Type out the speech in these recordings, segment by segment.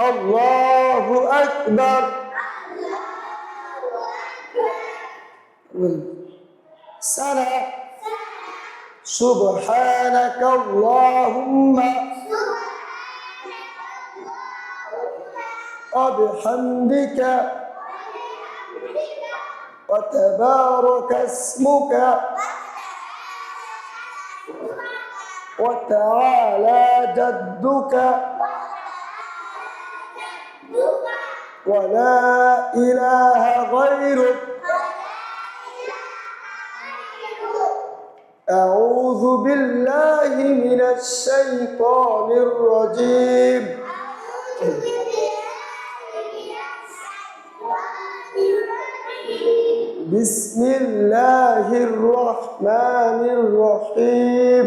الله أكبر. سنة. سبحانك اللهم. وبحمدك. وتبارك اسمك. وتعالى جدك. ولا إله غيرك أعوذ بالله من الشيطان الرجيم. بسم الله الرحمن الرحيم.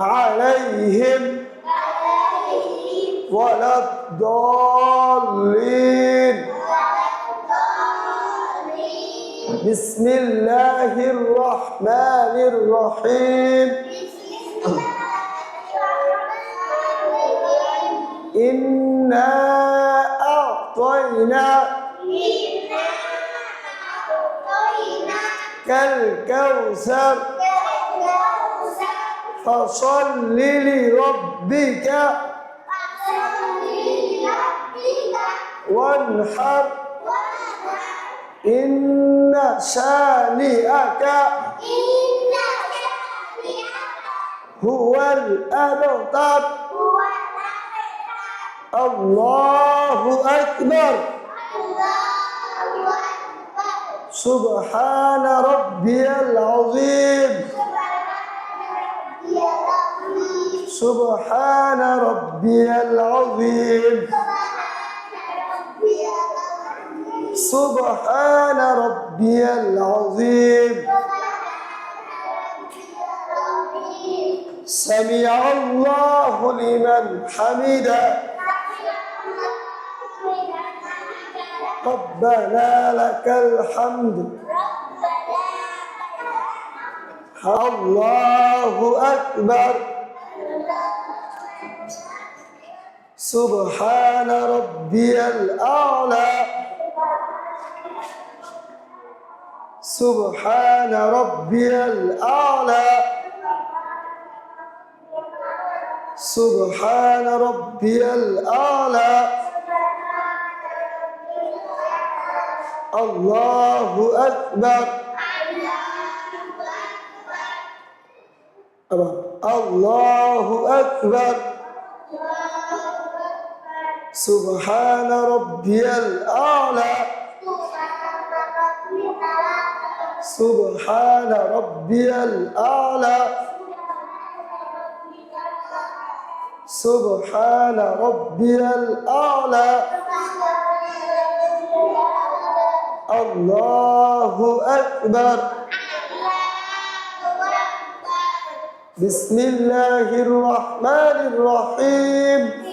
عليهم ولا الضالين. بسم الله الرحمن الرحيم. إنا أعطينا كالكوثر. فصل لربك وانحر. إن شانئك هو الأبتر. الله أكبر. سبحان ربي العظيم. سبحان ربي العظيم. سبحان ربي العظيم. سمع الله لمن حمده. ربنا لك الحمد. الله أكبر. سبحان ربي الأعلى. سبحان ربي الأعلى. سبحان ربي الأعلى. الله أكبر. الله أكبر. سبحان ربي الأعلى. سبحان ربي الأعلى. سبحان ربي الأعلى. الله أكبر بسم الله الرحمن الرحيم